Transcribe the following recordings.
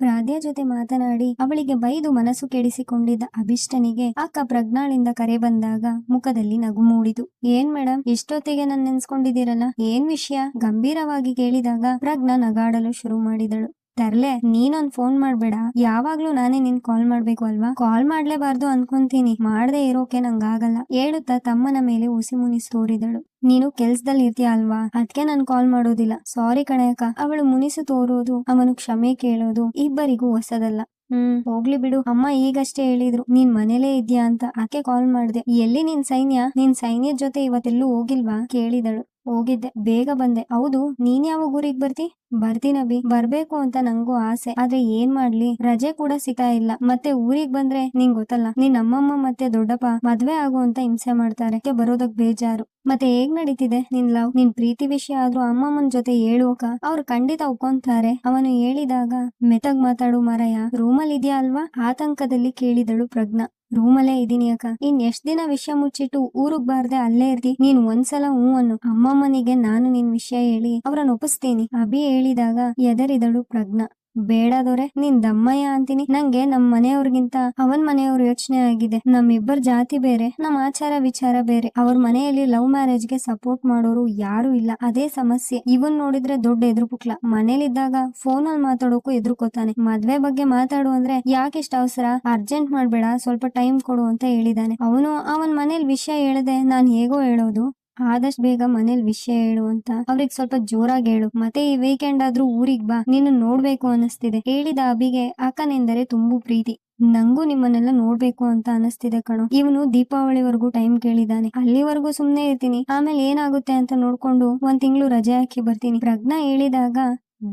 ರಾಧ್ಯ ಜೊತೆ ಮಾತನಾಡಿ ಅವಳಿಗೆ ಬೈದು ಮನಸ್ಸು ಕೆಡಿಸಿಕೊಂಡಿದ್ದ ಅಭಿಷ್ಟನಿಗೆ ಅಕ್ಕ ಪ್ರಜ್ಞಾಳಿಂದ ಕರೆ ಬಂದಾಗ ಮುಖದಲ್ಲಿ ನಗು ಮೂಡಿತು. ಏನ್ ಮೇಡಮ್ ಇಷ್ಟೊತ್ತಿಗೆ ನನ್ ನೆನ್ಸ್ಕೊಂಡಿದ್ದೀರಲ್ಲ? ಏನ್ ವಿಷಯ? ಗಂಭೀರವಾಗಿ ಕೇಳಿದಾಗ ಪ್ರಜ್ಞಾ ನಗಾಡಲು ಶುರು ಮಾಡಿದಳು. ತರ್ಲೆ, ನೀನೊಂದ್ ಫೋನ್ ಮಾಡ್ಬೇಡ. ಯಾವಾಗ್ಲೂ ನಾನೇ ನಿನ್ ಕಾಲ್ ಮಾಡ್ಬೇಕು ಅಲ್ವಾ? ಕಾಲ್ ಮಾಡ್ಲೇಬಾರ್ದು ಅನ್ಕೊಂತೀನಿ. ಮಾಡ್ದೆ ಇರೋಕೆ ನಂಗಾಗಲ್ಲ. ಹೇಳುತ್ತಾ ತಮ್ಮನ ಮೇಲೆ ಉಸಿ ಮುನಿಸ್ ತೋರಿದಳು. ನೀನು ಕೆಲ್ಸದಲ್ಲಿ ಇರ್ತೀಯ ಅಲ್ವಾ? ಅದ್ಕೆ ನಾನು ಕಾಲ್ ಮಾಡೋದಿಲ್ಲ. ಸಾರಿ ಕಣಯಕ ಅವಳು ಮುನಿಸು ತೋರೋದು, ಅವನು ಕ್ಷಮೆ ಕೇಳೋದು ಇಬ್ಬರಿಗೂ ಹೊಸದಲ್ಲ. ಹ್ಮ್, ಹೋಗ್ಲಿ ಬಿಡು. ಅಮ್ಮ ಈಗಷ್ಟೇ ಹೇಳಿದ್ರು, ನೀನ್ ಮನೇಲೇ ಇದ್ಯಾ? ಅಂತ. ಆಕೆ ಕಾಲ್ ಮಾಡ್ದೆ, ಎಲ್ಲಿ ನಿನ್ ಸೈನ್ಯ? ನಿನ್ ಸೈನ್ಯದ ಜೊತೆ ಇವತ್ತೆಲ್ಲೂ ಹೋಗಿಲ್ವಾ? ಕೇಳಿದಳು. ಹೋಗಿದ್ದೆ. ಬೇಗ ಬಂದೆ. ಹೌದು, ನೀನ್ ಯಾವಾಗ ಊರಿಗ್ ಬರ್ತಿ? ಬರ್ತೀನಬಿ ಬರ್ಬೇಕು ಅಂತ ನಂಗೂ ಆಸೆ. ಆದ್ರೆ ಏನ್ ಮಾಡ್ಲಿ? ರಜೆ ಕೂಡ ಸಿಗ್ತಾ ಇಲ್ಲ. ಮತ್ತೆ ಊರಿಗ್ ಬಂದ್ರೆ ನಿಂಗ್ ಗೊತ್ತಲ್ಲ, ನಿನ್ ಅಮ್ಮಮ್ಮ ಮತ್ತೆ ದೊಡ್ಡಪ್ಪ ಮದ್ವೆ ಆಗು ಅಂತ ಹಿಂಸೆ ಮಾಡ್ತಾರೆ. ಬರೋದಕ್ ಬೇಜಾರು? ಮತ್ತೆ ಹೇಗ್ ನಡೀತಿದೆ ನಿನ್ ಲವ್? ನಿನ್ ಪ್ರೀತಿ ವಿಷಯ ಆದ್ರೂ ಅಮ್ಮಮ್ಮನ್ ಜೊತೆ ಹೇಳುವಕ ಅವ್ರು ಖಂಡಿತ ಒಪ್ಕೊಂತಾರೆ. ಅವನು ಹೇಳಿದಾಗ ಮೆತಗ್ ಮಾತಾಡು ಮಾರಾಯ. ರೂಮಲ್ ಇದೆಯಾ ಅಲ್ವಾ? ಆತಂಕದಲ್ಲಿ ಕೇಳಿದಳು ಪ್ರಜ್ಞಾ. ರೂಮಲ್ಲೇ ಇದೀನಿ ಅಕ್ಕ. ಇನ್ ಎಷ್ಟ್ ದಿನ ವಿಷಯ ಮುಚ್ಚಿಟ್ಟು ಊರಿಗ್ ಬಾರ್ದೆ ಅಲ್ಲೇ ಇರ್ದಿ? ನೀನ್ ಒಂದ್ಸಲ ಹೂ ಅನ್ನು ಅಮ್ಮಮ್ಮನಿಗೆ ನಾನು ನಿನ್ ವಿಷಯ ಹೇಳಿ, ಅವ್ರನ್ನ ಒಪ್ಪಿಸ್ತೀನಿ. ಅಭಿ ಹೇಳಿದಾಗ ಎದರಿದಳು ಪ್ರಜ್ಞಾ. ಬೇಡದವ್ರೆ ನೀನ್ ದಮ್ಮಯ್ಯ ಅಂತೀನಿ. ನಂಗೆ ನಮ್ ಮನೆಯವ್ರಿಗಿಂತ ಅವನ್ ಮನೆಯವ್ರ ಯೋಚನೆ ಆಗಿದೆ. ನಮ್ಮಿಬ್ಬರ್ ಜಾತಿ ಬೇರೆ, ನಮ್ ಆಚಾರ ವಿಚಾರ ಬೇರೆ. ಅವ್ರ ಮನೆಯಲ್ಲಿ ಲವ್ ಮ್ಯಾರೇಜ್ಗೆ ಸಪೋರ್ಟ್ ಮಾಡೋರು ಯಾರು ಇಲ್ಲ. ಅದೇ ಸಮಸ್ಯೆ. ಇವನ್ ನೋಡಿದ್ರೆ ದೊಡ್ಡ ಎದುರುಪುಕ್ಲ ಮನೇಲಿದ್ದಾಗ ಫೋನ್ ಅಲ್ಲಿ ಮಾತಾಡೋಕು ಎದುರ್ಕೋತಾನೆ. ಮದ್ವೆ ಬಗ್ಗೆ ಮಾತಾಡು ಅಂದ್ರೆ ಯಾಕೆ ಇಷ್ಟ ಅವಸರ? ಅರ್ಜೆಂಟ್ ಮಾಡ್ಬೇಡ, ಸ್ವಲ್ಪ ಟೈಮ್ ಕೊಡು ಅಂತ ಹೇಳಿದಾನೆ. ಅವನು ಅವನ್ ಮನೇಲಿ ವಿಷಯ ಹೇಳದೆ ನಾನ್ ಹೇಗೋ ಹೇಳೋದು? ಆದಷ್ಟು ಬೇಗ ಮನೇಲಿ ವಿಷಯ ಹೇಳು ಅಂತ ಅವ್ರಿಗೆ ಸ್ವಲ್ಪ ಜೋರಾಗಿ ಹೇಳು. ಮತ್ತೆ ಈ ವೀಕೆಂಡ್ ಆದ್ರೂ ಊರಿಗೆ ಬಾ, ನೀನು ನೋಡ್ಬೇಕು ಅನಿಸ್ತಿದೆ. ಹೇಳಿದ ಅಭಿಗೆ, ಅಕ್ಕನೆಂದರೆ ತುಂಬು ಪ್ರೀತಿ. ನಂಗೂ ನಿಮ್ಮನ್ನೆಲ್ಲ ನೋಡ್ಬೇಕು ಅಂತ ಅನಿಸ್ತಿದೆ ಕಣೋ. ಇವನು ದೀಪಾವಳಿವರೆಗೂ ಟೈಮ್ ಕೇಳಿದಾನೆ. ಅಲ್ಲಿವರೆಗೂ ಸುಮ್ನೆ ಇರ್ತೀನಿ. ಆಮೇಲೆ ಏನಾಗುತ್ತೆ ಅಂತ ನೋಡ್ಕೊಂಡು ಒಂದ್ ತಿಂಗಳು ರಜೆ ಹಾಕಿ ಬರ್ತೀನಿ. ಪ್ರಜ್ಞಾ ಹೇಳಿದಾಗ,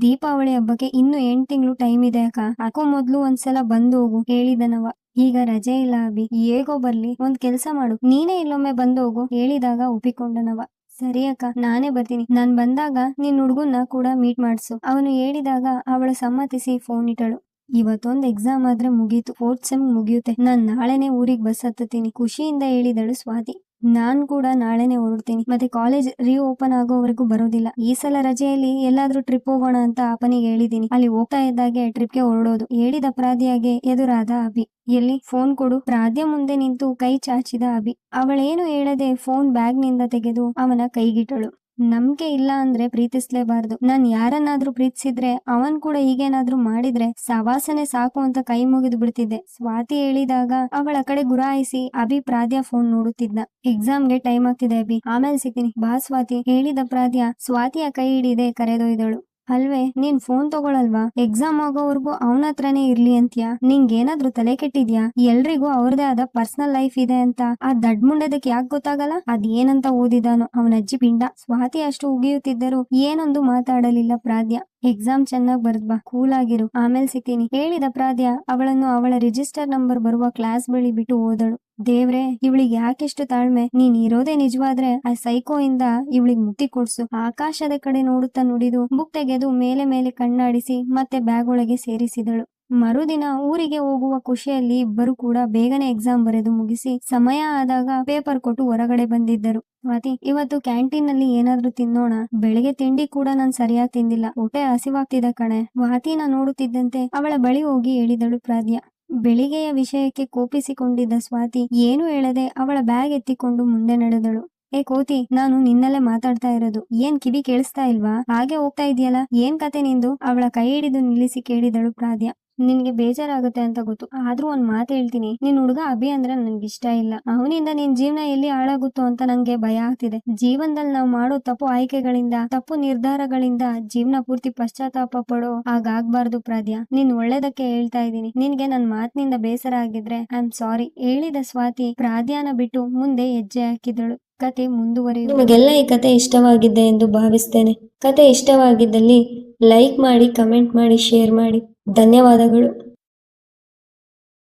ದೀಪಾವಳಿ ಹಬ್ಬಕ್ಕೆ ಇನ್ನು ಎಂಟ್ ತಿಂಗಳು ಟೈಮ್ ಇದೆ ಅಕ್ಕ. ಅಕ್ಕ ಮೊದ್ಲು ಒಂದ್ಸಲ ಬಂದು ಹೋಗು ಹೇಳಿದನವ ಈಗ ರಜೆ ಇಲ್ಲ ಅಭಿ, ಹೇಗೋ ಬರ್ಲಿ, ಒಂದ್ ಕೆಲ್ಸ ಮಾಡು. ನೀನೇ ಇಲ್ಲೊಮ್ಮೆ ಬಂದು ಹೋಗು, ಹೇಳಿದಾಗ ಒಪ್ಪಿಕೊಂಡನವ. ಸರಿ ಅಕ್ಕ, ನಾನೇ ಬರ್ತೀನಿ. ನಾನ್ ಬಂದಾಗ ನಿನ್ ಹುಡ್ಗುನ್ನ ಕೂಡ ಮೀಟ್ ಮಾಡ್ಸು. ಅವನು ಹೇಳಿದಾಗ ಅವಳ ಸಮ್ಮತಿಸಿ ಫೋನ್ ಇಟ್ಟಳು. ಇವತ್ತೊಂದ್ ಎಕ್ಸಾಮ್ ಆದ್ರೆ ಮುಗೀತು. ಫೋರ್ತ್ ಸೆಮ್ ಮುಗಿಯುತ್ತೆ. ನಾನ್ ನಾಳೆನೆ ಊರಿಗೆ ಬಸ್ ಹತ್ತತೀನಿ ಖುಷಿಯಿಂದ ಹೇಳಿದಳು ಸ್ವಾತಿ. ನಾನ್ ಕೂಡ ನಾಳೆನೆ ಹೊರಡ್ತೀನಿ. ಮತ್ತೆ ಕಾಲೇಜ್ ರೀ ಓಪನ್ ಆಗೋವರೆಗೂ ಬರೋದಿಲ್ಲ. ಈ ಸಲ ರಜೆಯಲ್ಲಿ ಎಲ್ಲಾದ್ರೂ ಟ್ರಿಪ್ ಹೋಗೋಣ ಅಂತ ಅಪ್ಪನಿಗೆ ಹೇಳಿದೀನಿ. ಅಲ್ಲಿ ಹೋಗ್ತಾ ಇದ್ದಾಗೆ ಟ್ರಿಪ್ಗೆ ಹೊರಡೋದು. ಹೇಳಿದ ಅಪರಾಧಿಯಾಗೆ ಎದುರಾದ ಅಭಿ. ಎಲ್ಲಿ? ಫೋನ್ ಕೊಡು. ಪ್ರಾಧ್ಯ ಮುಂದೆ ನಿಂತು ಕೈ ಚಾಚಿದ ಅಭಿ. ಅವಳೇನು ಹೇಳದೆ ಫೋನ್ ಬ್ಯಾಗ್ನಿಂದ ತೆಗೆದು ಅವನ ಕೈಗಿಟ್ಟಳು. ನಂಬಿಕೆ ಇಲ್ಲ ಅಂದ್ರೆ ಪ್ರೀತಿಸ್ಲೇಬಾರ್ದು. ನಾನ್ ಯಾರನ್ನಾದ್ರೂ ಪ್ರೀತಿಸಿದ್ರೆ, ಅವನ್ ಕೂಡ ಈಗೇನಾದ್ರೂ ಮಾಡಿದ್ರೆ ಸವಾಸನೆ ಸಾಕು ಅಂತ ಕೈ ಮುಗಿದು ಬಿಡ್ತಿದ್ದೆ. ಸ್ವಾತಿ ಹೇಳಿದಾಗ ಅವಳ ಕಡೆ ಗುರಾಯಿಸಿ ಅಭಿ ಪ್ರಾದ್ಯ ಫೋನ್ ನೋಡುತ್ತಿದ್ದ. ಎಕ್ಸಾಮ್ಗೆ ಟೈಮ್ ಆಗ್ತಿದೆ ಅಭಿ. ಆಮೇಲೆ ಸಿಗ್ತೀನಿ. ಬಾ ಸ್ವಾತಿ. ಹೇಳಿದ ಪ್ರಾದ್ಯ ಸ್ವಾತಿಯ ಕೈ ಹಿಡಿದೆ ಕರೆದೊಯ್ದಳು. ಅಲ್ವೇ, ನೀನ್ ಫೋನ್ ತಗೊಳಲ್ವಾ? ಎಕ್ಸಾಮ್ ಆಗೋವರೆಗೂ ಅವನ ಹತ್ರನೇ ಇರ್ಲಿ ಅಂತ್ಯಾ? ನಿಂಗೇನಾದ್ರೂ ತಲೆ ಕೆಟ್ಟಿದ್ಯಾ? ಎಲ್ರಿಗೂ ಅವ್ರದೇ ಆದ ಪರ್ಸನಲ್ ಲೈಫ್ ಇದೆ ಅಂತ. ಆ ದಡ್ ಮುಂಡೆದಕ್ಕೆ ಯಾಕೆ ಗೊತ್ತಾಗಲ್ಲ? ಅದ್ ಏನಂತ ಓದಿದಾನೋ. ಅವನ ಅಜ್ಜಿ ಪಿಂಡ. ಸ್ವಾತಿ ಅಷ್ಟು ಉಗಿಯುತ್ತಿದ್ದರು ಏನೊಂದು ಮಾತಾಡಲಿಲ್ಲ ಪ್ರಾದ್ಯ ಎಕ್ಸಾಮ್ ಚೆನ್ನಾಗ್ ಬರ್ದ್ ಬಾ. ಕೂಲ್ ಆಗಿರು. ಆಮೇಲೆ ಸಿಗ್ತೀನಿ. ಹೇಳಿದ ಪ್ರಾದ್ಯ ಅವಳನ್ನು ಅವಳ ರಿಜಿಸ್ಟರ್ ನಂಬರ್ ಬರುವ ಕ್ಲಾಸ್ ಬಳಿ ಬಿಟ್ಟು ಓದಳು. ದೇವ್ರೆ, ಇವಳಿಗೆ ಯಾಕೆಷ್ಟು ತಾಳ್ಮೆ? ನೀನ್ ಇರೋದೇ ನಿಜವಾದ್ರೆ ಆ ಸೈಕೋ ಇಂದ ಇವಳಿಗೆ ಮುಕ್ತಿ ಕೊಡ್ಸು. ಆಕಾಶದ ಕಡೆ ನೋಡುತ್ತಾ ನುಡಿದು, ಬುಕ್ ತೆಗೆದು ಮೇಲೆ ಮೇಲೆ ಕಣ್ಣಾಡಿಸಿ ಮತ್ತೆ ಬ್ಯಾಗ್ ಒಳಗೆ ಸೇರಿಸಿದಳು. ಮರುದಿನ ಊರಿಗೆ ಹೋಗುವ ಖುಷಿಯಲ್ಲಿ ಇಬ್ಬರು ಕೂಡ ಬೇಗನೆ ಎಕ್ಸಾಮ್ ಬರೆದು ಮುಗಿಸಿ ಸಮಯ ಆದಾಗ ಪೇಪರ್ ಕೊಟ್ಟು ಹೊರಗಡೆ ಬಂದಿದ್ದರು. ಸ್ವಾತಿ, ಇವತ್ತು ಕ್ಯಾಂಟೀನ್ನಲ್ಲಿ ಏನಾದ್ರೂ ತಿನ್ನೋಣ? ಬೆಳಿಗ್ಗೆ ತಿಂಡಿ ಕೂಡ ನಾನ್ ಸರಿಯಾಗಿ ತಿಂದಿಲ್ಲ. ಹೊಟ್ಟೆ ಹಸಿವಾಗ್ತಿದೆ ಕಣೆ. ವಾತಿನ ನೋಡುತ್ತಿದ್ದಂತೆ ಅವಳ ಬಳಿ ಹೋಗಿ ಹೇಳಿದಳು ಪ್ರಾದ್ಯ ಬೆಳಿಗ್ಗೆಯ ವಿಷಯಕ್ಕೆ ಕೋಪಿಸಿಕೊಂಡಿದ್ದ ಸ್ವಾತಿ ಏನು ಹೇಳದೆ ಅವಳ ಬ್ಯಾಗ್ ಎತ್ತಿಕೊಂಡು ಮುಂದೆ ನಡೆದಳು. ಏ ಕೋತಿ, ನಾನು ನಿನ್ನಲ್ಲೇ ಮಾತಾಡ್ತಾ ಇರೋದು. ಏನ್ ಕಿವಿ ಕೇಳಿಸ್ತಾ ಇಲ್ವಾ? ಹಾಗೆ ಹೋಗ್ತಾ ಇದೆಯಲ್ಲ? ಏನ್ ಕತೆ ನಿಂದು? ಅವಳ ಕೈ ಹಿಡಿದು ನಿಲ್ಲಿಸಿ ಕೇಳಿದಳು ಪ್ರಾದ್ಯ ನಿನ್ಗೆ ಬೇಜಾರಾಗುತ್ತೆ ಅಂತ ಗೊತ್ತು. ಆದ್ರೂ ಒಂದ್ ಮಾತು ಹೇಳ್ತೀನಿ. ನಿನ್ ಹುಡುಗ ಅಭಿ ಅಂದ್ರೆ ನನ್ಗೆ ಇಷ್ಟ ಇಲ್ಲ. ಅವನಿಂದ ನಿನ್ ಜೀವನ ಎಲ್ಲಿ ಹಾಳಾಗುತ್ತೋ ಅಂತ ನಂಗೆ ಭಯ ಆಗ್ತಿದೆ. ಜೀವನದಲ್ಲಿ ನಾವು ಮಾಡೋ ತಪ್ಪು ಆಯ್ಕೆಗಳಿಂದ, ತಪ್ಪು ನಿರ್ಧಾರಗಳಿಂದ ಜೀವನ ಪೂರ್ತಿ ಪಶ್ಚಾತ್ತಾಪ ಪಡೋ ಹಾಗಾಗ್ಬಾರ್ದು ಪ್ರಾದ್ಯ. ನೀನ್ ಒಳ್ಳೇದಕ್ಕೆ ಹೇಳ್ತಾ ಇದ್ದೀನಿ. ನಿನ್ಗೆ ನನ್ ಮಾತಿನಿಂದ ಬೇಸರ ಆಗಿದ್ರೆ ಐ ಆಮ್ ಸಾರಿ ಹೇಳಿದ ಸ್ವಾತಿ ಪ್ರಾದ್ಯಾನ ಬಿಟ್ಟು ಮುಂದೆ ಹೆಜ್ಜೆ ಹಾಕಿದಳು. ಕತೆ ಮುಂದುವರಿಯುವುದು ನಿಮಗೆಲ್ಲ ಈ ಕತೆ ಇಷ್ಟವಾಗಿದೆ ಎಂದು ಭಾವಿಸ್ತೇನೆ. ಕತೆ ಇಷ್ಟವಾಗಿದ್ದಲ್ಲಿ ಲೈಕ್ ಮಾಡಿ, ಕಮೆಂಟ್ ಮಾಡಿ, ಶೇರ್ ಮಾಡಿ. ಧನ್ಯವಾದಗಳು.